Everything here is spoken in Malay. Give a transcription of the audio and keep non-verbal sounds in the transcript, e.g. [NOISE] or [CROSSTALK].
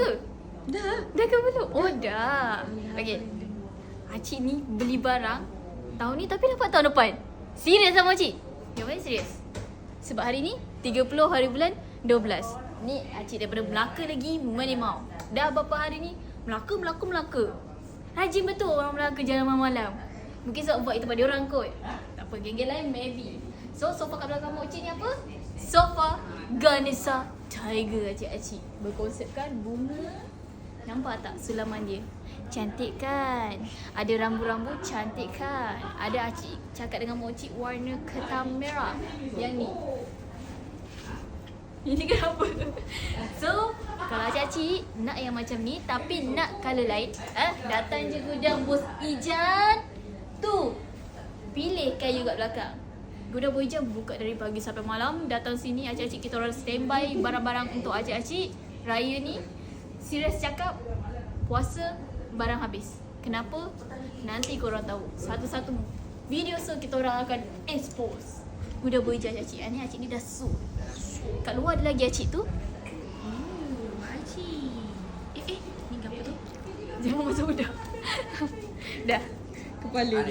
ke? Dah. Dah ke belum? Oh dah. Okay. Acik ni beli barang tahun ni tapi dapat tahun depan. Serius sama Acik? Mana serius? Sebab hari ni 30 hari bulan 12. Ni Acik daripada Melaka lagi melimau. Dah berapa hari ni Melaka, Melaka, Melaka. Rajin betul orang Melaka jalan malam-malam. Mungkin sebab buat itu pada orang kot. Tak apa, geng-geng lain maybe. So, sofa kat belakang Mak Cik ni apa? Sofa Ganesha Tiger Acik-acik. Berkonsepkan bunga Nampak tak sulaman dia? Cantik kan? Ada rambu-rambu cantik kan? Ada acik cakap dengan mocik warna ketam merah. Yang ni. [LAUGHS] Ini kenapa? So, kalau acik-acik nak yang macam ni tapi nak colour lain, eh, datang je gudang bos Ijan. Tu. Pilih kayu kat belakang. Bos Ijan buka dari pagi sampai malam. Datang sini acik-acik kita orang standby barang-barang untuk acik-acik. Raya ni serius cakap puasa barang habis. Kenapa? Nanti korang tahu. Satu-satu video so kita orang akan expose. Gudang Bos Ijan acik. Ni acik ni dah su. Kat luar ada lagi acik tu. Hmm, acik. Eh, eh. Ni apa tu? Jangan masuk dah. [LAUGHS] dah. Kepala dia.